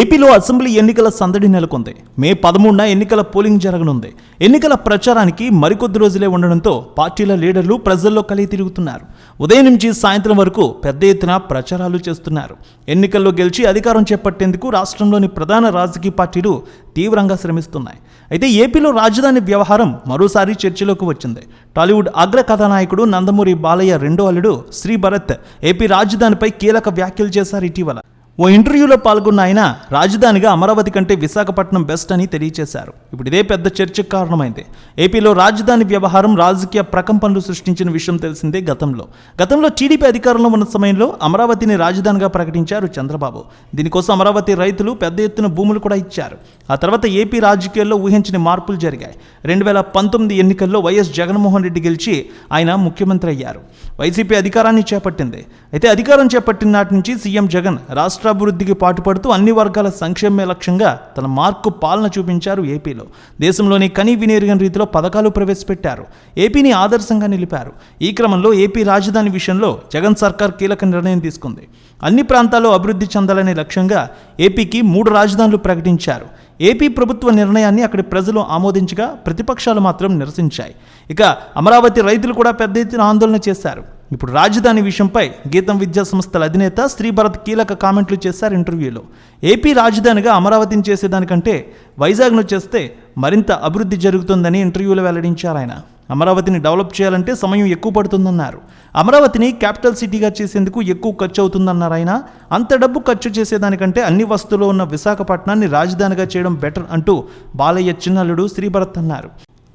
ఏపీలో అసెంబ్లీ ఎన్నికల సందడి నెలకొంది. మే పదమూడున ఎన్నికల పోలింగ్ జరగనుంది. ఎన్నికల ప్రచారానికి మరికొద్ది రోజులే ఉండడంతో పార్టీల లీడర్లు ప్రజల్లో కలిగి తిరుగుతున్నారు. ఉదయం నుంచి సాయంత్రం వరకు పెద్ద ఎత్తున ప్రచారాలు చేస్తున్నారు. ఎన్నికల్లో గెలిచి అధికారం చేపట్టేందుకు రాష్ట్రంలోని ప్రధాన రాజకీయ పార్టీలు తీవ్రంగా శ్రమిస్తున్నాయి. అయితే ఏపీలో రాజధాని వ్యవహారం మరోసారి చర్చలోకి వచ్చింది. టాలీవుడ్ అగ్ర కథానాయకుడు నందమూరి బాలయ్య రెండో అల్లుడు శ్రీ భరత్ ఏపీ రాజధానిపై కీలక వ్యాఖ్యలు చేశారు ఇటీవల. ఓ ఇంటర్వ్యూలో పాల్గొన్న ఆయన రాజధానిగా అమరావతి కంటే విశాఖపట్నం బెస్ట్ అని తెలియజేశారు ఇప్పుడు ఇదే పెద్ద చర్చకు కారణమైంది. ఏపీలో రాజధాని వ్యవహారం రాజకీయ ప్రకంపనలు సృష్టించిన విషయం తెలిసిందే గతంలో. గతంలో టీడీపీ అధికారంలో ఉన్న సమయంలో అమరావతిని రాజధానిగా ప్రకటించారు చంద్రబాబు. దీనికోసం అమరావతి రైతులు పెద్ద ఎత్తున భూములు కూడా ఇచ్చారు. ఆ తర్వాత ఏపీ రాజకీయాల్లో ఊహించని మార్పులు జరిగాయి. రెండు వేల పంతొమ్మిది ఎన్నికల్లో వైఎస్ జగన్మోహన్ రెడ్డి గెలిచి ఆయన ముఖ్యమంత్రి అయ్యారు. వైసీపీ అధికారాన్ని చేపట్టింది. అయితే అధికారం చేపట్టిన నాటి నుంచి సీఎం జగన్ రాష్ట్ర రాష్ట్రాభివృద్ధికి పాటుపడుతూ అన్ని వర్గాల సంక్షేమే లక్ష్యంగా తన మార్కు పాలన చూపించారు ఏపీలో. దేశంలోని కనీ వినియోగం రీతిలో పథకాలు ప్రవేశపెట్టారు. ఏపీని ఆదర్శంగా నిలిపారు. ఈ క్రమంలో ఏపీ రాజధాని విషయంలో జగన్ సర్కార్ కీలక నిర్ణయం తీసుకుంది. అన్ని ప్రాంతాల్లో అభివృద్ధి చెందాలనే లక్ష్యంగా ఏపీకి మూడు రాజధానులు ప్రకటించారు. ఏపీ ప్రభుత్వ నిర్ణయాన్ని అక్కడి ప్రజలు ఆమోదించగా ప్రతిపక్షాలు మాత్రం నిరసించాయి. ఇక అమరావతి రైతులు కూడా పెద్ద ఎత్తున ఆందోళన చేశారు. ఇప్పుడు రాజధాని విషయంపై గీతం విద్యా సంస్థల అధినేత శ్రీభరత్ కీలక కామెంట్లు చేశారు ఇంటర్వ్యూలో. ఏపీ రాజధానిగా అమరావతిని చేసేదానికంటే వైజాగ్ను చేస్తే మరింత అభివృద్ధి జరుగుతుందని ఇంటర్వ్యూలో వెల్లడించారు ఆయన. అమరావతిని డెవలప్ చేయాలంటే సమయం ఎక్కువ పడుతుందన్నారు. అమరావతిని క్యాపిటల్ సిటీగా చేసేందుకు ఎక్కువ ఖర్చు అవుతుందన్నారు ఆయన. అంత డబ్బు ఖర్చు చేసేదానికంటే అన్ని వస్తువులు ఉన్న విశాఖపట్నాన్ని రాజధానిగా చేయడం బెటర్ అంటూ బాలయ్య చిన్నల్లుడు శ్రీభరత్ అన్నారు.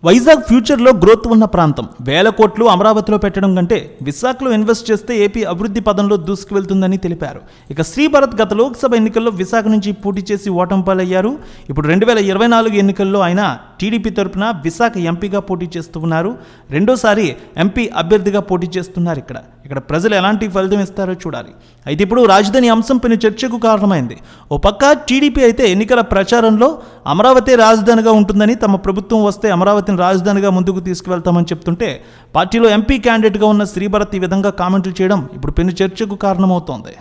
వైజాగ్ ఫ్యూచర్లో గ్రోత్ ఉన్న ప్రాంతం. వేల కోట్లు అమరావతిలో పెట్టడం కంటే విశాఖలో ఇన్వెస్ట్ చేస్తే ఏపీ అభివృద్ధి పదంలో దూసుకువెళ్తుందని తెలిపారు. ఇక శ్రీభరత్ గత లోక్సభ ఎన్నికల్లో విశాఖ నుంచి పోటీ చేసి ఓటమి పాలయ్యారు ఇప్పుడు రెండు వేల ఇరవై నాలుగు ఎన్నికల్లో ఆయన టీడీపీ తరపున విశాఖ ఎంపీగా పోటీ చేస్తున్నారు రెండోసారి ఎంపీ అభ్యర్థిగా పోటీ చేస్తున్నారు ఇక్కడ. ఇక్కడ ప్రజలు ఎలాంటి ఫలితం ఇస్తారో చూడాలి. అయితే ఇప్పుడు రాజధాని అంశంపైన చర్చకు కారణమైంది. ఓ పక్క టీడీపీ అయితే ఎన్నికల ప్రచారంలో అమరావతి రాజధానిగా ఉంటుందని తమ ప్రభుత్వం వస్తే అమరావతిని రాజధానిగా ముందుకు తీసుకువెళ్తామని చెప్తుంటే పార్టీలో ఎంపీ క్యాండిడేట్గా ఉన్న శ్రీభరత్ ఈ విధంగా కామెంట్లు చేయడం ఇప్పుడు పెను చర్చకు కారణమవుతోంది.